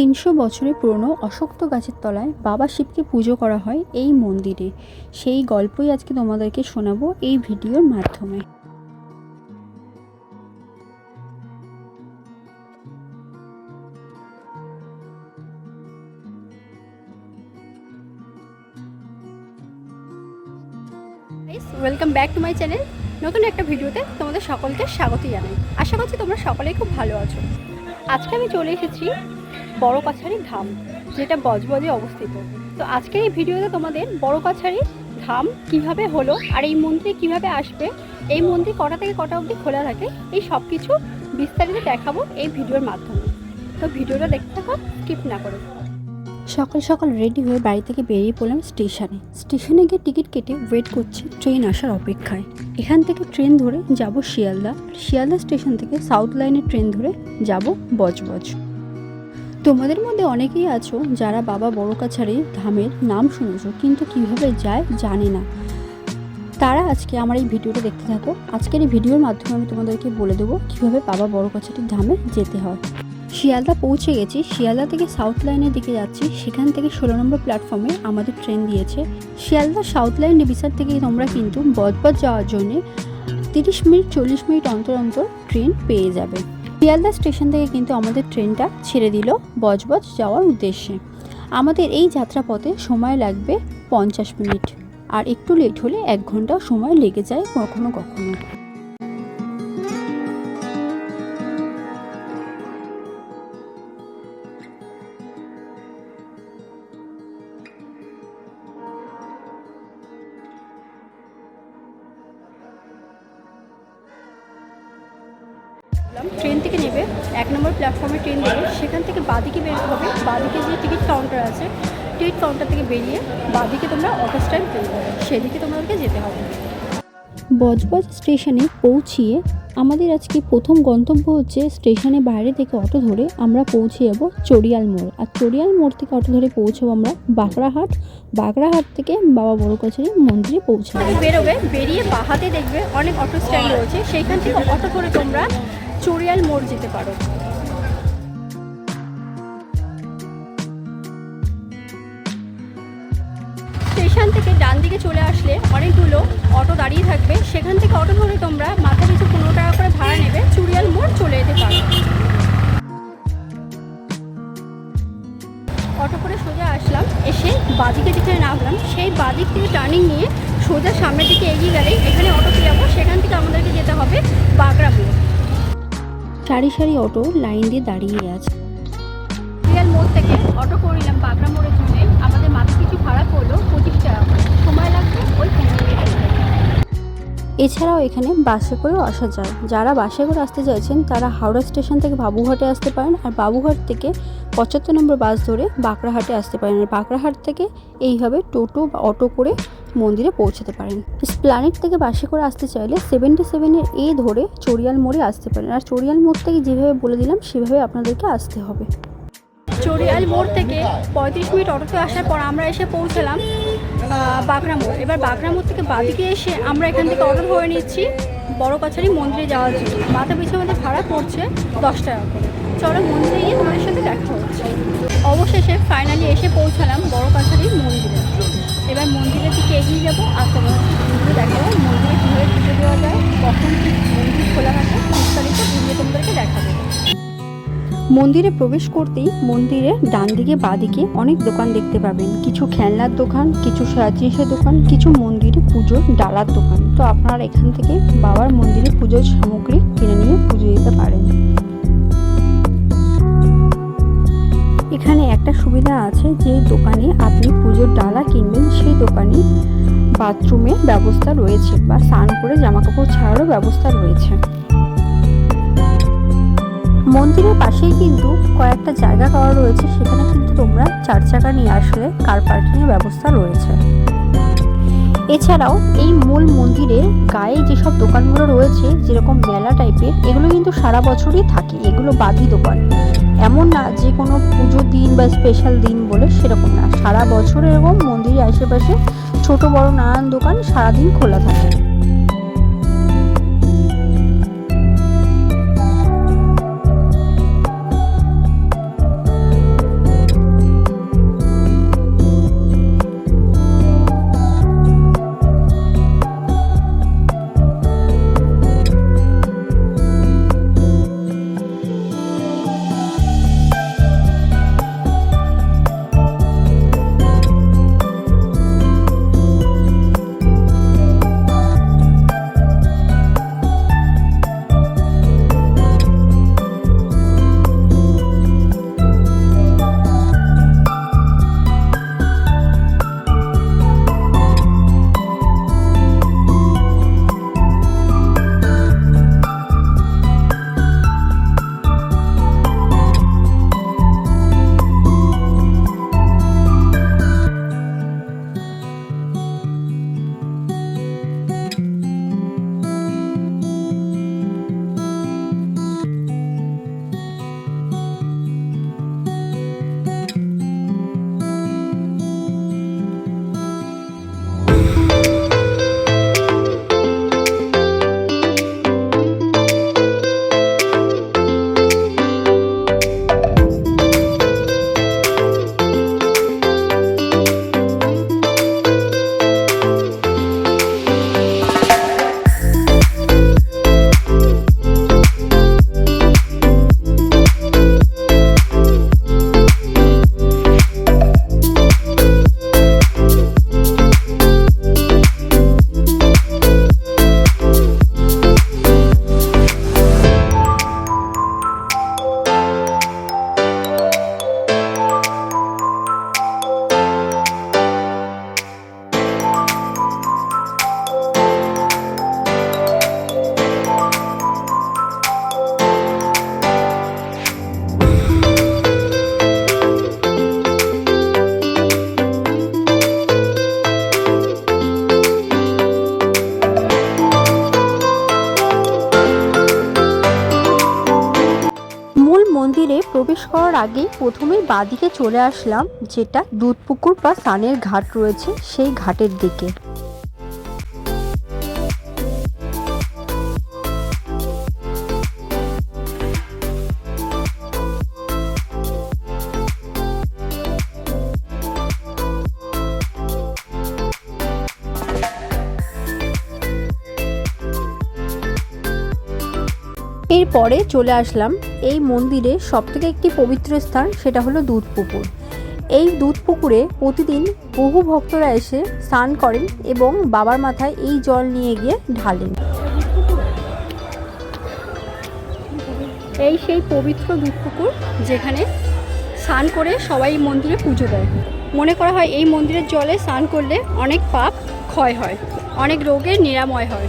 তিনশো বছরের পুরনো অশক্ত গাছের তলায় বাবা শিবকে পুজো করা হয় এই মন্দিরে। সেই গল্পই আজকে তোমাদেরকে শোনাবো এই ভিডিওর মাধ্যমে। Welcome back to my channel নতুন একটা ভিডিওতে তোমাদের সকলকে স্বাগত জানাই। আশা করছি তোমরা সকলেই খুব ভালো আছো। আজকে আমি চলে এসেছি বড় কাছারি ধাম, যেটা বজবজে অবস্থিত। তো আজকের এই ভিডিওতে তোমাদের বড় কাছারি ধাম কীভাবে হলো আর এই মন্দিরে কীভাবে আসবে, এই মন্দির কটা থেকে কটা অবধি খোলা থাকে, এই সব কিছু বিস্তারিত দেখাবো এই ভিডিওর মাধ্যমে। তো ভিডিওটা দেখতে থাকো, স্কিপ না করে। সকাল সকাল রেডি হয়ে বাড়ি থেকে বেরিয়ে পড়লাম স্টেশনে। স্টেশনে গিয়ে টিকিট কেটে ওয়েট করছি ট্রেন আসার অপেক্ষায়। এখান থেকে ট্রেন ধরে যাব শিয়ালদা। শিয়ালদা স্টেশন থেকে সাউথ লাইনের ট্রেন ধরে যাব বজবজ। তোমাদের মধ্যে অনেকেই আছো যারা বাবা বড় কাছারি ধামের নাম শুনেছো, কিন্তু কীভাবে যায় জানে না। তারা আজকে আমার এই ভিডিওটা দেখতে থাকো। আজকের এই ভিডিওর মাধ্যমে আমি তোমাদেরকে বলে দেবো কীভাবে বাবা বড় কাছারির ধামে যেতে হয়। শিয়ালদা পৌঁছে গেছি। শিয়ালদা থেকে সাউথ লাইনের দিকে যাচ্ছি। সেখান থেকে ষোলো নম্বর প্ল্যাটফর্মে আমাদের ট্রেন দিয়েছে। শিয়ালদা সাউথ লাইন ডিভিশন থেকে তোমরা কিন্তু বজবজ যাওয়ার জন্যে তিরিশ মিনিট, চল্লিশ মিনিট অন্তর অন্তর ট্রেন পেয়ে যাবে। শিয়ালদা স্টেশন থেকে কিন্তু আমাদের ট্রেনটা ছেড়ে দিল বজবজ যাওয়ার উদ্দেশ্যে। আমাদের এই যাত্রাপথে সময় লাগবে পঞ্চাশ মিনিট, আর একটু লেট হলে এক ঘণ্টা সময় লেগে যায় কখনো কখনো। হবে বাদিকে যে টিকিট কাউন্টার আছে টিকিট কাউন্টার থেকে বেরিয়ে বাদিকে তোমরা অটো স্ট্যান্ড পেয়ে যাবে। সেদিকে তোমাদেরকে যেতে হবে। বজবজ স্টেশনে পৌঁছিয়ে আমাদের আজকে প্রথম গন্তব্য হচ্ছে স্টেশনে বাইরে থেকে অটো ধরে আমরা পৌঁছে যাব চড়িয়াল মোড়। আর চড়িয়াল মোড় থেকে অটো ধরে পৌঁছবো আমরা বাঁকড়াহাট। বাঁকড়াহাট থেকে বাবা বড় কচারি মন্দিরে পৌঁছাবো। বেরোবে বেরিয়ে বাহাতে দেখবে অনেক অটো স্ট্যান্ড রয়েছে। সেইখান থেকে অটো করে তোমরা চড়িয়াল মোড় যেতে পারো। থেকে ডান দিকে চলে আসলে অনেকগুলো অটো দাঁড়িয়ে থাকবে। সেখান থেকে অটো ধরে তোমরা মাথা পিছু পনেরো টাকা করে ভাড়া নেবে। চুরিয়াল মোড় চলে যেতে পারো। অটো করে সোজা আসলাম। এসে বাদিকে যেখানে নামলাম। সেই বাদিক থেকে টার্নিং নিয়ে সোজা সামনের দিকে এগিয়ে গেলে এখানে অটোতে যাব। সেখান থেকে আমাদেরকে যেতে হবে বাগড়া মোড়। সারি সারি অটো লাইন দিয়ে দাঁড়িয়ে আছে। মোড় থেকে অটো করে নিলাম বাগড়া মোড়ের জন্য। ভাড়া পড়ল পঁচিশ টাকা সময় লাগবে ওই এছাড়াও এখানে বাসে করেও আসা যায়। যারা বাসে করে আসতে চাইছেন, তারা হাওড়া স্টেশন থেকে বাবুঘাটে আসতে পারেন আর বাবুঘাট থেকে পঁচাত্তর নম্বর বাস ধরে বাঁকড়াহাটে আসতে পারেন। আর বাঁকড়াহাট থেকে এইভাবে টোটো বা অটো করে মন্দিরে পৌঁছাতে পারেন। স্প্লানেট থেকে বাসে করে আসতে চাইলে সেভেন্টি সেভেনের এ ধরে চড়িয়াল মোড়ে আসতে পারেন। আর চড়িয়াল মোড় থেকে যেভাবে বলে দিলাম, সেভাবে আপনাদেরকে আসতে হবে। চড়িয়াল মোড় থেকে পঁয়ত্রিশ মিনিট অটোতে আসার পর আমরা এসে পৌঁছালাম বাগড়া মোড়। এবার বাগড়া মোড় থেকে বাদিকে এসে আমরা এখান থেকে অটো ধরে নিচ্ছি বড় কাছারি মন্দিরে যাওয়ার জন্য। মাথা পিছু আমাদের ভাড়া পড়ছে দশ টাকা করে। চলো মন্দিরে গিয়ে তোমাদের সাথে দেখা হচ্ছে। অবশেষে ফাইনালি এসে পৌঁছালাম বড় কাছারি মন্দিরে। এবার মন্দিরের দিকে এগিয়ে যাব আর মন্দিরে দেখাবো। মন্দিরে কীভাবে পুজো দেওয়া যায়, কখন মন্দির খোলা থাকে মন্দিরে প্রবেশ করতেই মন্দিরের ডান দিকে বাদিকে অনেক দোকান দেখতে পাবেন। কিছু খেলনার দোকান, কিছু সারা জিনিসের দোকান, কিছু মন্দিরে পুজোর ডালার দোকান। তো আপনারা এখান থেকে বাবার মন্দিরে পুজোর সামগ্রী কিনে নিয়ে পুজো দিতে পারেন। এখানে একটা সুবিধা আছে যে দোকানে আপনি পুজোর ডালা কিনবেন, সেই দোকানে বাথরুমের ব্যবস্থা রয়েছে বা স্নান করে জামাকাপড় ছাড়ারও ব্যবস্থা রয়েছে। মন্দিরের পাশেই কিন্তু কয়েকটা জায়গা করা রয়েছে, সেখানে কিন্তু তোমরা চার চাকা নিয়ে আসলে কার পার্কিংয়ের ব্যবস্থা রয়েছে। এছাড়াও এই মূল মন্দিরের গায়ে যেসব দোকানগুলো রয়েছে, যেরকম মেলা টাইপের এগুলো কিন্তু সারা বছরই থাকে, এগুলো বাদি দোকান। এমন না যে কোনো পুজোর দিন বা স্পেশাল দিন বলে সেরকম না। সারা বছর এরকম মন্দিরের আশেপাশে ছোট বড় নানান দোকান সারাদিন খোলা থাকে। প্রবেশ করার আগে প্রথমেই বাঁদিকে চলে আসলাম, যেটা দুধপুকুর বা সানের ঘাট রয়েছে, সেই ঘাটের দিকে। এরপরে চলে আসলাম এই মন্দিরে সবথেকে একটি পবিত্র স্থান, সেটা হলো দুধ পুকুর এই দুধ পুকুরে প্রতিদিন বহু ভক্তরা এসে স্নান করেন এবং বাবার মাথায় এই জল নিয়ে গিয়ে ঢালেন। এই সেই পবিত্র দুধ পুকুর যেখানে স্নান করে সবাই মন্দিরে পুজো দেয়। মনে করা হয় এই মন্দিরের জলে স্নান করলে অনেক পাপ ক্ষয় হয়, অনেক রোগের নিরাময় হয়।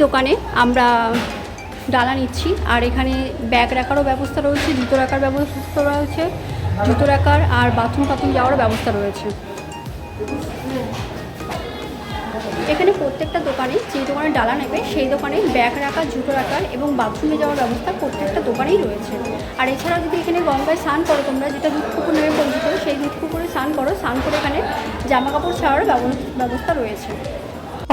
দোকানে আমরা ডালা নিচ্ছি আর এখানে ব্যাগ রাখারও ব্যবস্থা রয়েছে, জুতো রাখার ব্যবস্থা রয়েছে, জুতো রাখার আর বাথরুম টাথরুম যাওয়ারও ব্যবস্থা রয়েছে। এখানে প্রত্যেকটা দোকানে যে দোকানে ডালা নেবে, সেই দোকানে ব্যাগ রাখার, জুতো রাখার এবং বাথরুমে যাওয়ার ব্যবস্থা প্রত্যেকটা দোকানেই রয়েছে। আর এছাড়া যদি এখানে গঙ্গায় স্নান করো, তোমরা যেটা দুধ পুকুর নামে পরিচিত, সেই দুধ পুকুরে স্নান করো, স্নান করে এখানে জামা কাপড় ব্যব- ব্যবস্থা রয়েছে।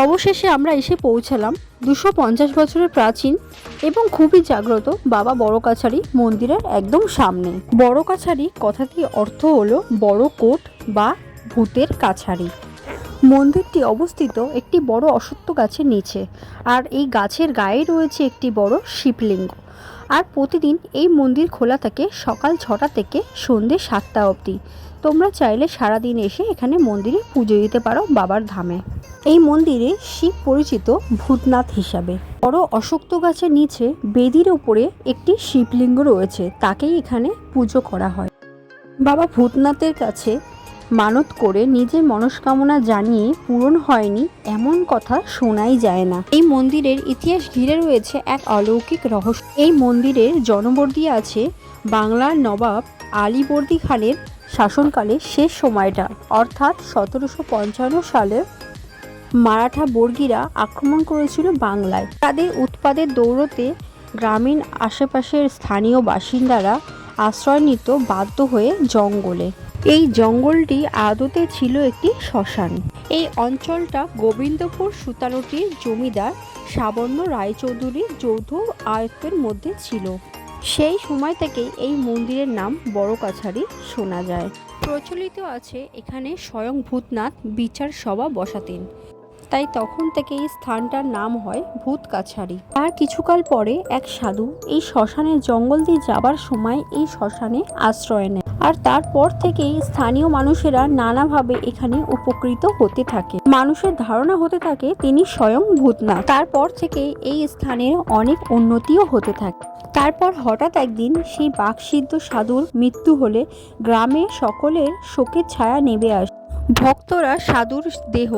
অবশেষে আমরা এসে পৌঁছালাম দুশো পঞ্চাশ বছরের প্রাচীন এবং খুবই জাগ্রত বাবা বড় কাছারি মন্দিরের একদম সামনে। বড় কাছারি কথাটি অর্থ হলো বড় কোট বা ভূতের কাছারি। মন্দিরটি অবস্থিত একটি বড় অশ্বত্থ গাছের নিচে আর এই গাছের গায়ে রয়েছে একটি বড় শিবলিঙ্গ। আর প্রতিদিন এই মন্দির খোলা থাকে সকাল ছটা থেকে সন্ধে সাতটা অবধি। তোমরা চাইলে সারাদিন এসে এখানে মন্দিরে পুজো দিতে পারো বাবার ধামে। এই মন্দিরে শিব পরিচিত ভূতনাথ হিসাবে। বড় অশক্ত গাছের নিচে বেদির ওপরে একটি শিবলিঙ্গ রয়েছে, তাকেই এখানে পুজো করা হয়। বাবা ভূতনাথের কাছে মানত করে নিজের মনস্কামনা জানিয়ে পূরণ হয়নি, এমন কথা শোনাই যায় না। এই মন্দিরের ইতিহাস ঘিরে রয়েছে এক অলৌকিক রহস্য। এই মন্দিরের জনবর্দি আছে বাংলার নবাব আলীবর্দী খানের শাসনকালে শেষ সময়টা, অর্থাৎ সতেরোশো পঞ্চান্ন সালে মারাঠা বর্গীরা আক্রমণ করেছিল বাংলায়। তাদের উৎপাদের দৌড়তে গ্রামীণ আশেপাশের স্থানীয় বাসিন্দারা আশ্রয় নিত বাধ্য হয়ে জঙ্গলে। এই জঙ্গলটি আদতে ছিল একটি শ্মশান। এই অঞ্চলটা গোবিন্দপুর সুতারটির জমিদার সাবর্ণ রায়চৌধুরীর যৌথ আয়ত্তের মধ্যে ছিল। সেই সময় থেকে এই মন্দিরের নাম বড় কাছারি শোনা যায়। প্রচলিত আছে এখানে স্বয়ং ভূতনাথ বিচার সভা বসাতেন। তাই তখন থেকে এই স্থানটার নাম হয় ভূত কাছারি তার কিছুকাল পরে এক সাধু এই শ্মশানের জঙ্গল দিয়ে যাবার সময় এই শ্মশানে আশ্রয় নেয়। আর তারপর থেকেই স্থানীয় মানুষেরা নানাভাবে এখানে উপকৃত হতে থাকে। মানুষের ধারণা হতে থাকে তিনি স্বয়ং ভূতনাথ। তারপর থেকে এই স্থানের অনেক উন্নতিও হতে থাকে। তারপর হঠাৎ একদিন সেই বাকসিদ্ধ সাধুর মৃত্যু হলে গ্রামে সকলের শোকের ছায়া নেমে আসে। ভক্তরা সাধুর দেহ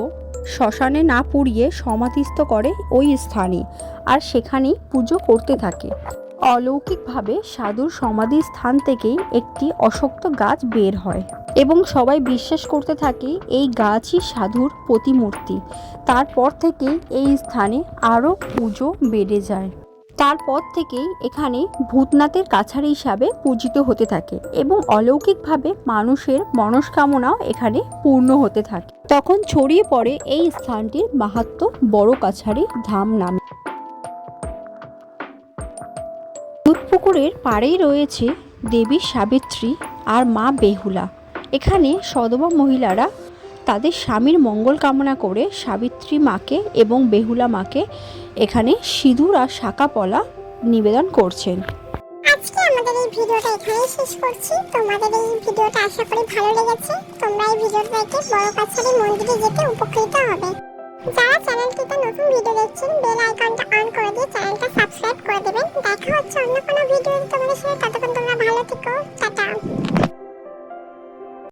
শ্মশানে না পুড়িয়ে সমাধিস্থ করে ওই স্থানে আর সেখানেই পুজো করতে থাকে। অলৌকিকভাবে সাধুর সমাধি স্থান থেকেই একটি অশক্ত গাছ বের হয় এবং সবাই বিশ্বাস করতে থাকে এই গাছই সাধুর প্রতিমূর্তি। তারপর থেকেই এই স্থানে আরও পুজো বেড়ে যায়। তারপর থেকেই এখানে ভূতনাথের কাছারি হিসাবে পূজিত হতে থাকে এবং অলৌকিকভাবে মানুষের মনস্কামনাও এখানে পূর্ণ হতে থাকে। তখন ছড়িয়ে পড়ে এই স্থানটির মাহাত্ম বড় কাছারি ধাম নামে। দুধপুকুরের পাড়েই রয়েছে দেবী সাবিত্রী আর মা বেহুলা। এখানে সদবা মহিলারা তাদের স্বামীর মঙ্গল কামনা করে সাবিত্রী মাকে এবং বেহুলা মাকে এখানে সিঁদুর আর শাঁকা পলা নিবেদন করছেন। আমাদের এই ভিডিওটা এখানেই শেষ করছি। তোমাদের এই ভিডিওটা আশা করি ভালো লেগেছে। তোমরা এই ভিডিওটা দেখে বড় কাছারি মন্দিরে যেতে উপকৃত হবে। যারা চ্যানেলটিতে নতুন ভিডিও দেখছেন, বেল আইকনটা অন করে দিয়ে চ্যানেলটা সাবস্ক্রাইব করে দেবেন। দেখা হচ্ছে অন্য কোনো ভিডিও তোমাদের সাথে। ততক্ষণ তোমরা ভালো থেকো।